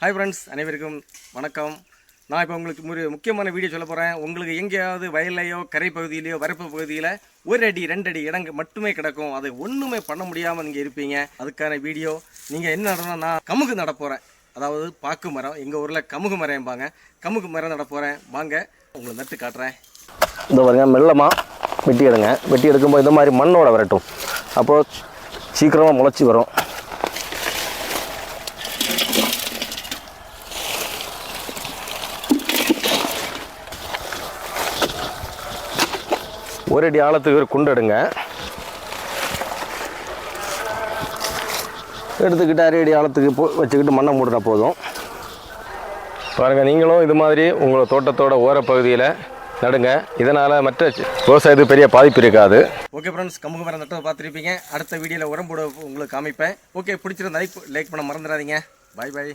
Hi friends அனைவருக்கும் வணக்கம். நான் இப்போ உங்களுக்கு ஒரு முக்கியமான வீடியோ சொல்ல போகிறேன் உங்களுக்கு எங்கேயாவது வயல்லையோ கரை பகுதியிலையோ வரப்பு பகுதியில் ஒரு அடி ரெண்டு அடி இடங்கு மட்டுமே கிடக்கும். அதை ஒன்றுமே பண்ண முடியாமல் நீங்கள் இருப்பீங்க. அதுக்கான வீடியோ நீங்கள் என்ன நடனா நான் கமுகு நடப்போகிறேன் அதாவது பாக்கு மரம். எங்கள் ஊரில் கமுகு மரம்பாங்க கமுகு மரம் நடப்போகிறேன் வாங்க உங்களை நட்டு காட்டுறேன். இந்த பாருங்க மெல்லமாக வெட்டி எடுங்க. வெட்டி எடுக்கும்போது இந்த மாதிரி மண்ணோட வரட்டும். அப்போது சீக்கிரமாக முளைச்சி வரும். ஒரு அடி ஆழத்துக்கு ஒரு குண்டு எடுங்க. எடுத்துக்கிட்டு அரை அடி ஆழத்துக்கு போ வச்சுக்கிட்டு மண்ணை மூடினா போதும். பாருங்கள் நீங்களும் இது மாதிரி உங்கள் தோட்டத்தோட ஓரப்பகுதியில் நடுங்க. இதனால் மற்ற விவசாயத்துக்கு பெரிய பாதிப்பு இருக்காது. ஓகே ஃப்ரெண்ட்ஸ் கமுகு மரம் நட்டதை பார்த்துருப்பீங்க. அடுத்த வீடியோவில் உரம் போட உங்களுக்கு காமிப்பேன் ஓகே பிடிச்சிருந்த லைக் லைக் பண்ண மறந்துடாதீங்க. பாய் பாய்